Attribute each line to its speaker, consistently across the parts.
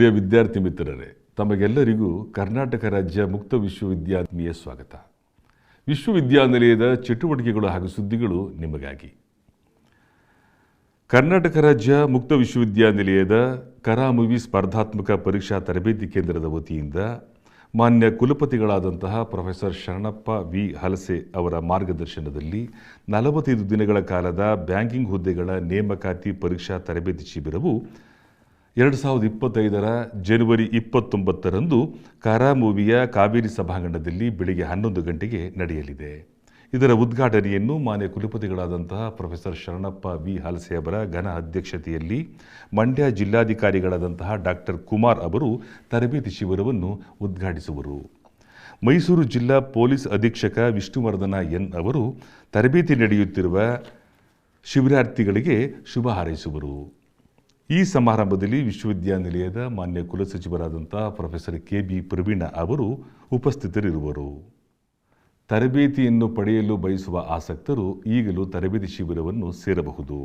Speaker 1: ಪ್ರಿಯ ವಿದ್ಯಾರ್ಥಿ ಮಿತ್ರರೇ, ತಮಗೆಲ್ಲರಿಗೂ ಕರ್ನಾಟಕ ರಾಜ್ಯ ಮುಕ್ತ ವಿಶ್ವವಿದ್ಯಾಲಯ ಸ್ವಾಗತ. ವಿಶ್ವವಿದ್ಯಾನಿಲಯದ ಚಟುವಟಿಕೆಗಳು ಹಾಗೂ ಸುದ್ದಿಗಳು ನಿಮಗಾಗಿ. ಕರ್ನಾಟಕ ರಾಜ್ಯ ಮುಕ್ತ ವಿಶ್ವವಿದ್ಯಾನಿಲಯದ ಕರಾಮುವಿ ಸ್ಪರ್ಧಾತ್ಮಕ ಪರೀಕ್ಷಾ ತರಬೇತಿ ಕೇಂದ್ರದ ವತಿಯಿಂದ ಮಾನ್ಯ ಕುಲಪತಿಗಳಾದಂತಹ ಪ್ರೊಫೆಸರ್ ಶರಣಪ್ಪ ವಿ. ಹಲಸೆ ಅವರ ಮಾರ್ಗದರ್ಶನದಲ್ಲಿ ನಲವತ್ತೈದು ದಿನಗಳ ಕಾಲದ ಬ್ಯಾಂಕಿಂಗ್ ಹುದ್ದೆಗಳ ನೇಮಕಾತಿ ಪರೀಕ್ಷಾ ತರಬೇತಿ ಶಿಬಿರವು ಎರಡು ಸಾವಿರದ ಇಪ್ಪತ್ತೈದರ ಜನವರಿ ಇಪ್ಪತ್ತೊಂಬತ್ತರಂದು ಕಾರಾಮೂವಿಯ ಕಾವೇರಿ ಸಭಾಂಗಣದಲ್ಲಿ ಬೆಳಿಗ್ಗೆ ಹನ್ನೊಂದು ಗಂಟೆಗೆ ನಡೆಯಲಿದೆ. ಇದರ ಉದ್ಘಾಟನೆಯನ್ನು ಮಾನ್ಯ ಕುಲಪತಿಗಳಾದಂತಹ ಪ್ರೊಫೆಸರ್ ಶರಣಪ್ಪ ವಿ ಹಲಸೆ ಅವರ ಘನ ಅಧ್ಯಕ್ಷತೆಯಲ್ಲಿ ಮಂಡ್ಯ ಜಿಲ್ಲಾಧಿಕಾರಿಗಳಾದಂತಹ ಡಾಕ್ಟರ್ ಕುಮಾರ್ ಅವರು ತರಬೇತಿ ಶಿಬಿರವನ್ನು ಉದ್ಘಾಟಿಸುವರು. ಮೈಸೂರು ಜಿಲ್ಲಾ ಪೊಲೀಸ್ ಅಧೀಕ್ಷಕ ವಿಷ್ಣುವರ್ಧನ ಎನ್ ಅವರು ತರಬೇತಿ ನಡೆಯುತ್ತಿರುವ ಶಿಬಿರಾರ್ಥಿಗಳಿಗೆ ಶುಭ ಹಾರೈಸುವರು. ಈ ಸಮಾರಂಭದಲ್ಲಿ ವಿಶ್ವವಿದ್ಯಾನಿಲಯದ ಮಾನ್ಯ ಕುಲಸಚಿವರಾದಂಥ ಪ್ರೊಫೆಸರ್ ಕೆ ಬಿ ಪ್ರವೀಣ ಅವರು ಉಪಸ್ಥಿತರಿರುವರು. ತರಬೇತಿಯನ್ನು ಪಡೆಯಲು ಬಯಸುವ ಆಸಕ್ತರು ಈಗಲೂ ತರಬೇತಿ ಶಿಬಿರವನ್ನು ಸೇರಬಹುದು.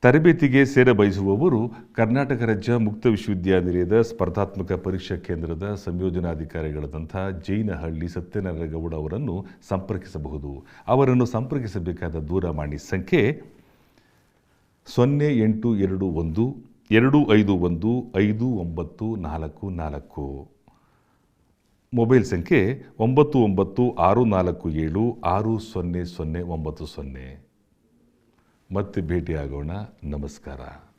Speaker 1: ತರಬೇತಿಗೆ ಸೇರ ಬಯಸುವವರು ಕರ್ನಾಟಕ ರಾಜ್ಯ ಮುಕ್ತ ವಿಶ್ವವಿದ್ಯಾನಿಲಯದ ಸ್ಪರ್ಧಾತ್ಮಕ ಪರೀಕ್ಷಾ ಕೇಂದ್ರದ ಸಂಯೋಜನಾಧಿಕಾರಿಗಳಾದಂಥ ಜೈನಹಳ್ಳಿ ಸತ್ಯನಾರಾಯಣಗೌಡ ಅವರನ್ನು ಸಂಪರ್ಕಿಸಬಹುದು. ಅವರನ್ನು ಸಂಪರ್ಕಿಸಬೇಕಾದ ದೂರವಾಣಿ ಸಂಖ್ಯೆ ಸೊನ್ನೆ ಎಂಟು ಎರಡು ಒಂದು, ಎರಡು ಐದು ಒಂದು, ಐದು ಒಂಬತ್ತು ನಾಲ್ಕು ನಾಲ್ಕು. ಮೊಬೈಲ್ ಸಂಖ್ಯೆ ಒಂಬತ್ತು ಒಂಬತ್ತು ಆರು ನಾಲ್ಕು ಏಳು ಆರು ಸೊನ್ನೆ ಸೊನ್ನೆ ಒಂಬತ್ತು ಸೊನ್ನೆ. ಮತ್ತೆ ಭೇಟಿಯಾಗೋಣ. ನಮಸ್ಕಾರ.